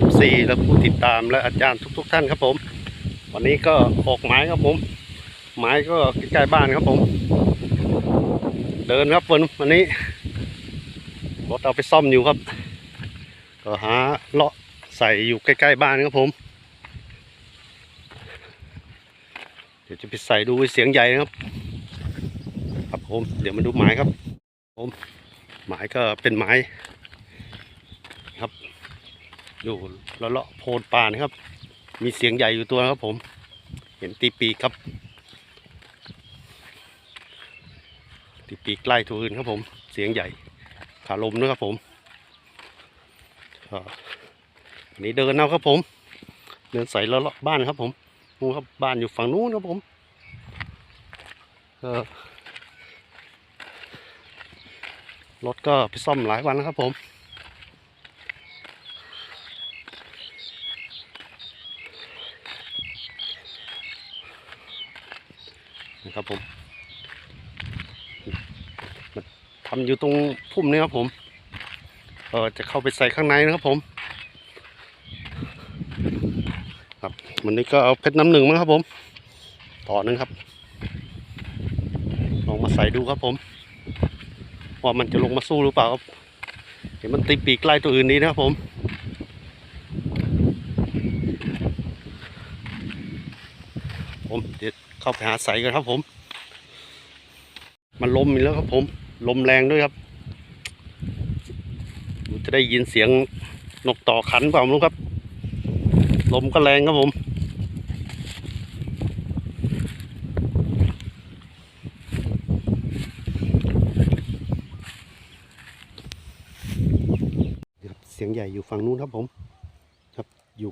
FC และผู้ติดตามและอาจารย์ทุกๆท่านครับผม วันนี้ก็ออกหมายครับผม หมายก็ใกล้ๆบ้านครับผม เดินครับวันวันนี้รถเอาไปซ่อมอยู่ครับ ก็หาเลาะใส่อยู่ใกล้ๆบ้านครับผม เดี๋ยวจะไปใส่ดูเสียงใหญ่นะครับ ครับผม เดี๋ยวมาดูหมายครับ ผมหมายก็เป็นหมาย อยู่เลาะโพนป่านะครับ มีเสียงใหญ่อยู่ตัวนะครับผม เห็นตีปีครับ ตีปีใกล้ตัวอื่นครับผม เสียงใหญ่ ขาลมนะครับผมอันนี้เดินเอาครับผม เดินใส่ละเลาะบ้านครับผมนู่ครับบ้านอยู่ฝั่งนู้นครับผมรถก็ไปซ่อมหลายวันแล้วครับผม ครับผมมันทำอยู่ตรงพุ่มนี้ครับผมเออจะเข้าไปใส่ข้างในนะครับผม ครับวันนี้ก็เอาเพชรน้ำหนึ่งมาครับผมต่อนึงครับลองมาใส่ดูครับผมว่ามันจะลงมาสู้หรือเปล่าครับเห็นมันตีปีกใกล้ตัวอื่นนี้นะครับผมผมเดี๋ยว เข้าไปหาใส่กันครับผม มันลมอีกแล้วครับผม ลมแรงด้วยครับจะได้ยินเสียงนกต่อขันเปล่าไม่รู้ครับ ลมก็แรงครับผมครับเสียงใหญ่อยู่ฝั่งนู้นครับผม ครับอยู่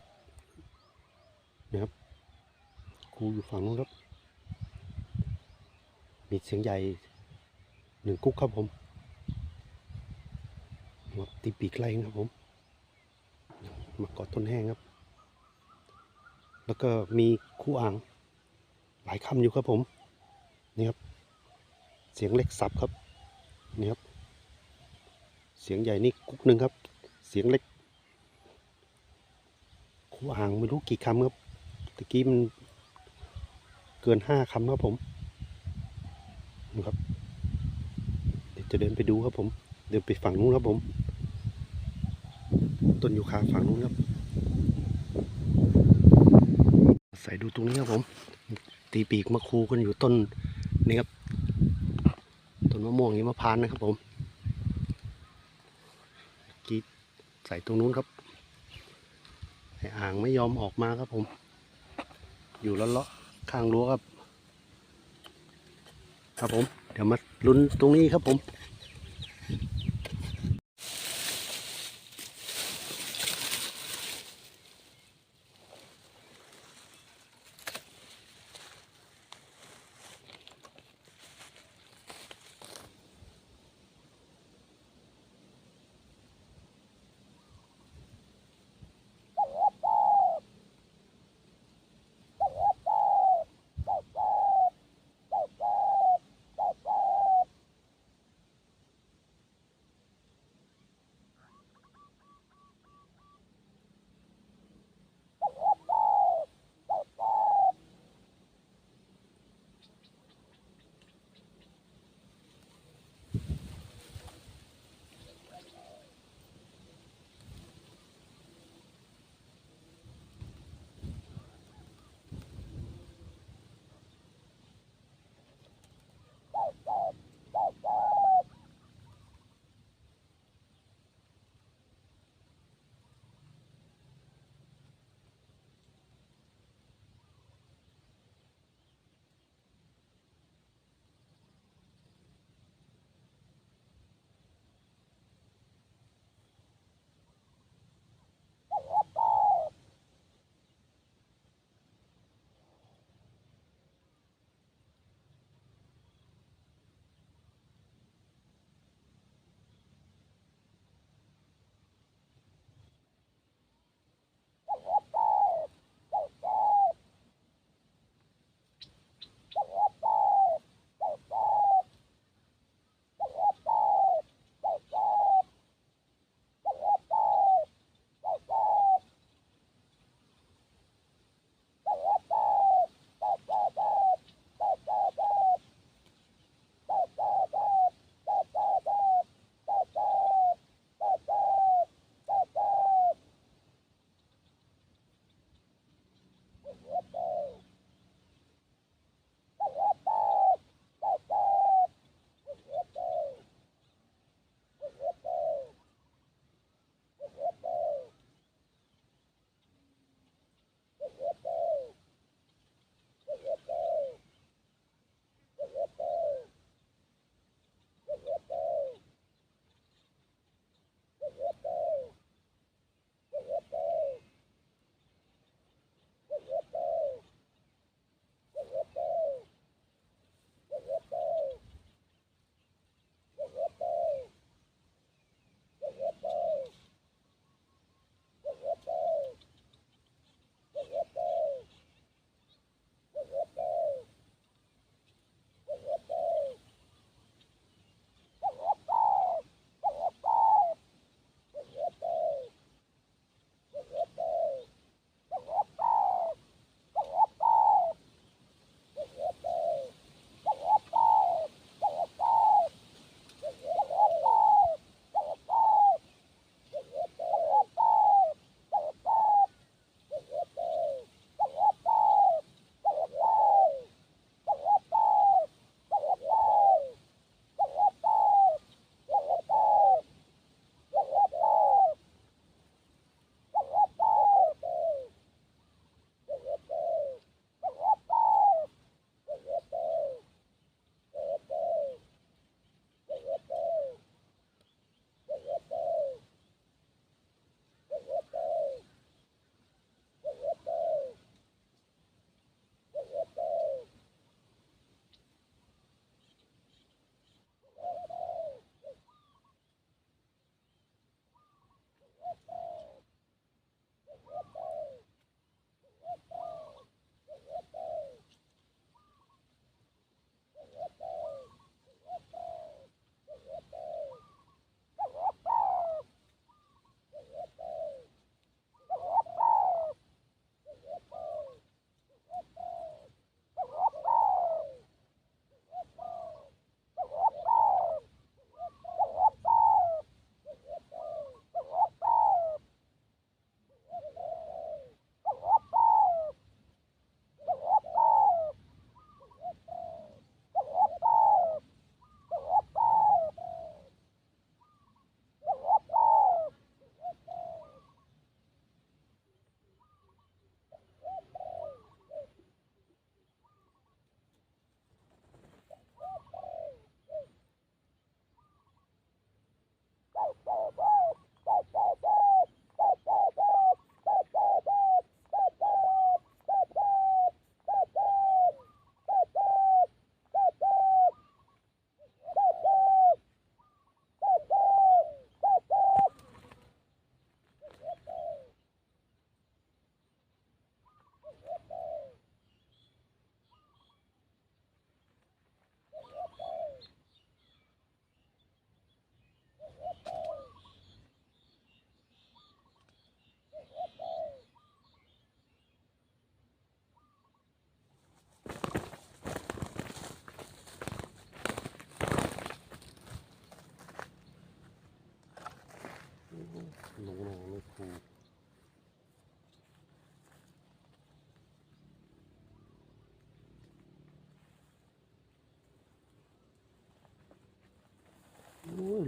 นะครับครูอยู่ฝั่งนู้นครับ มีเสียงใหญ่หนึ่งกุ๊กครับผมครับตีปีกไล่นะครับผมมาเกาะต้นแห้งครับ แล้วก็มีคู่อ่าง หลายคำอยู่ครับผมนี่ครับ เสียงเล็กสับครับนี่ครับ เสียงใหญ่นี่กุ๊กหนึ่งครับ เสียงเล็ก คู่อ่างไม่รู้กี่คำครับตะกี้มันเกินห้าคำครับผม นะครับ เดี๋ยวจะเดินไปดูครับผม เดินไปฝั่งนู้นครับผม ต้นยูคาฝั่งนู้นครับใส่ดูตรงนี้ครับผม ตีปีกมะคูกันอยู่ต้นนี่ครับ ต้นมะม่วงหิมะพานนะครับผมกรีดใส่ตรงนู้นครับไอ้อ่างไม่ยอมออกมาครับผม อยู่ล้วเลาะข้างรั้วครับ ครับผม เดี๋ยวมาลุ้นตรงนี้ครับผม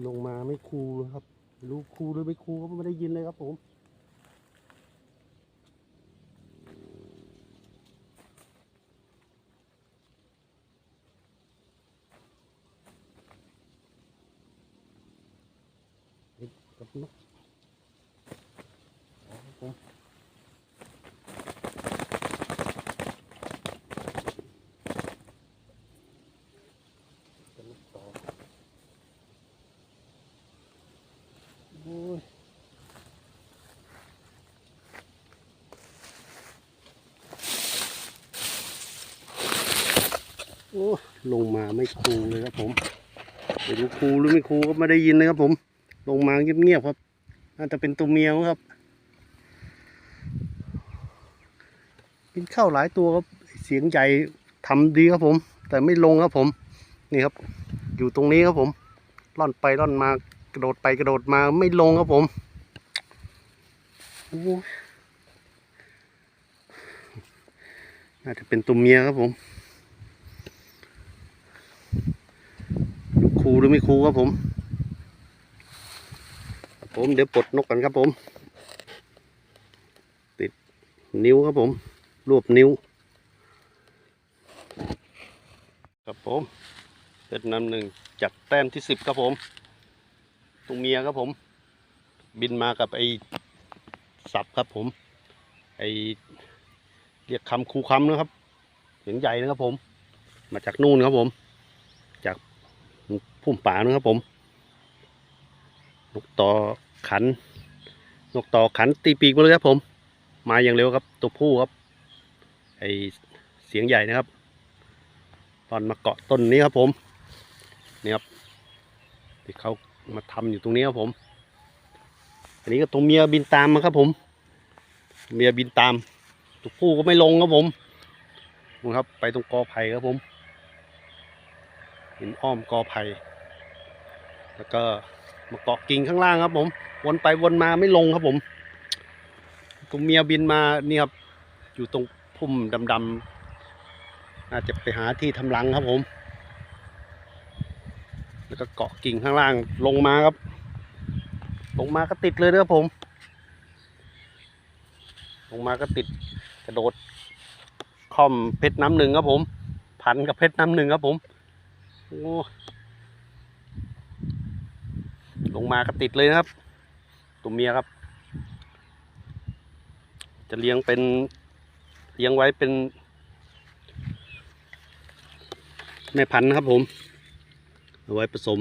ลงมาไม่คูครับรู้คูลหรือไม่คูก็ไม่ได้ยินเลยครับผมกับนกอ๋อครับผมกับนกต่อโอ้ย โอ้ ลงมาไม่คูเลยครับผมไม่รู้คูหรือไม่คูก็ไม่ได้ยินเลยครับผม ลงมาเงียบๆครับน่าจะเป็นตัวเมียครับกินข้าวหลายตัวครับเสียงใหญ่ทำดีครับผม แต่ไม่ลงครับผม นี่ครับ อยู่ตรงนี้ครับผมล่อนไปล่อนมากระโดดไปกระโดดมาไม่ลงครับผมน่าจะเป็นตัวเมียครับผม คูหรือไม่คูครับผม ผมเดี๋ยวปลดนกกันครับผม ติดนิ้วครับผม รวบนิ้ว ครับผมเป็นน้ำหนึ่งจากแต้มที่สิบครับผมตรงเมียครับผม บินมากับไอ้สับครับผม ไอ้เรียกคำคูคำนะครับเสียงใหญ่นะครับผม มาจากนู่นครับผม จาก พุ่มป่านะครับผม นกต่อขัน นกต่อขันตีปีกมาเลยครับผม มาอย่างเร็วครับ ตัวผู้ครับ ไอเสียงใหญ่นะครับ ตอนมาเกาะต้นนี้ครับผม นี่ครับที่เขามาทำอยู่ตรงนี้ครับผม อันนี้ก็ตัวเมียบินตามมาครับผม เมียบินตาม ตัวผู้ก็ไม่ลงครับผมนู่นครับ ไปตรงกอไผ่ครับผม เห็นอ้อมกอไผ่ แล้วก็มาเกาะกิ่งข้างล่างครับ ผม วนไปวนมาไม่ลงครับผมตัวเมียบินมานี่ครับ อยู่ตรงพุ่มดำๆน่าจะไปหาที่ทำรังครับผม แล้วก็เกาะกิ่งข้างล่างลงมาครับ ลงมาก็ติดเลยนะครับผม ลงมาก็ติดกระโดดค่อมเพชรน้ำหนึ่งครับผม พันกับเพชรน้ำหนึ่งครับผมโอ้ ลงมาก็ติดเลยนะครับ ตัวเมียครับ จะเลี้ยงเป็นเลี้ยงไว้เป็น แม่พันธุ์ครับผม เอาไว้ผสม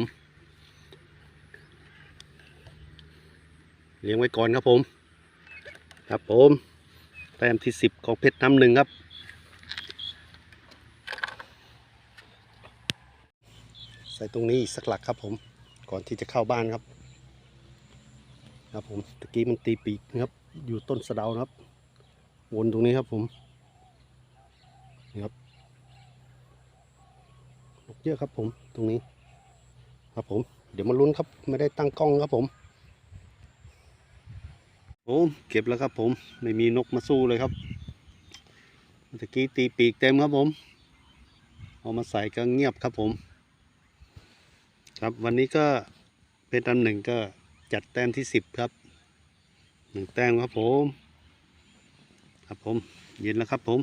เลี้ยงไว้ก่อนครับผม ครับผมแต้มที่สิบของเพชรน้ำหนึ่งครับใส่ตรงนี้อีกสักหลักครับผม ก่อนที่จะเข้าบ้านครับ ครับผมตะกี้มันตีปีกนะครับ อยู่ต้นสะเดานะครับ วนตรงนี้ครับผมนี่ครับนกเยอะครับผมตรงนี้ ครับผม เดี๋ยวมาลุ้นครับ ไม่ได้ตั้งกล้องครับผมโอ้เก็บแล้วครับผมไม่มีนกมาสู้เลยครับตะกี้ตีปีกเต็มครับผม เอามาใส่ก็เงียบครับผม ครับวันนี้ก็เป็นตำหนึ่งก็จัดแต้มที่สิบครับหนึ่งแต้มครับผม ครับผมเย็นแล้วครับผม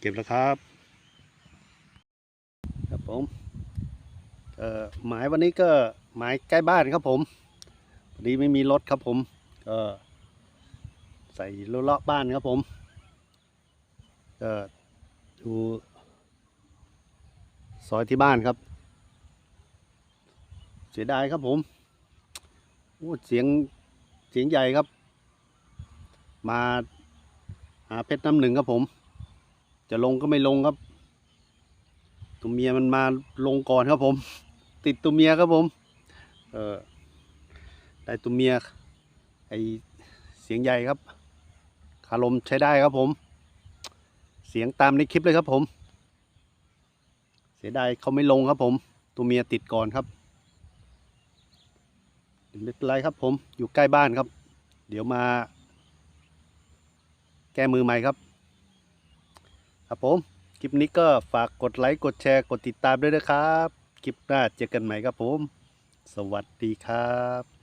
เก็บแล้วครับ ครับผมเอ่อหมายวันนี้ก็หมายใกล้บ้านครับผมพอดีไม่มีรถครับผมก็ใส่รถเลาะบ้านครับผมก็ดูซอยที่บ้านครับ สียดายครับผมโอ้เสียงเสียงใหญ่ครับ มาหาเพชรน้ำหนึ่งครับผม จะลงก็ไม่ลงครับ ตัวเมียมันมาลงก่อนครับผม ติดตัวเมียครับผม เออได้ตัวเมียไอเสียงใหญ่ครับคารมใช้ได้ครับผม เสียงตามในคลิปเลยครับผม เสียดายเขาไม่ลงครับผม ตัวเมียติดก่อนครับ ไม่เป็นไรครับผมอยู่ใกล้บ้านครับ เดี๋ยวมา แก้มือใหม่ครับ ครับผม คลิปนี้ก็ฝากกดไลค์กดแชร์กดติดตามด้วยนะครับ คลิปหน้าเจอกันใหม่ครับผม สวัสดีครับ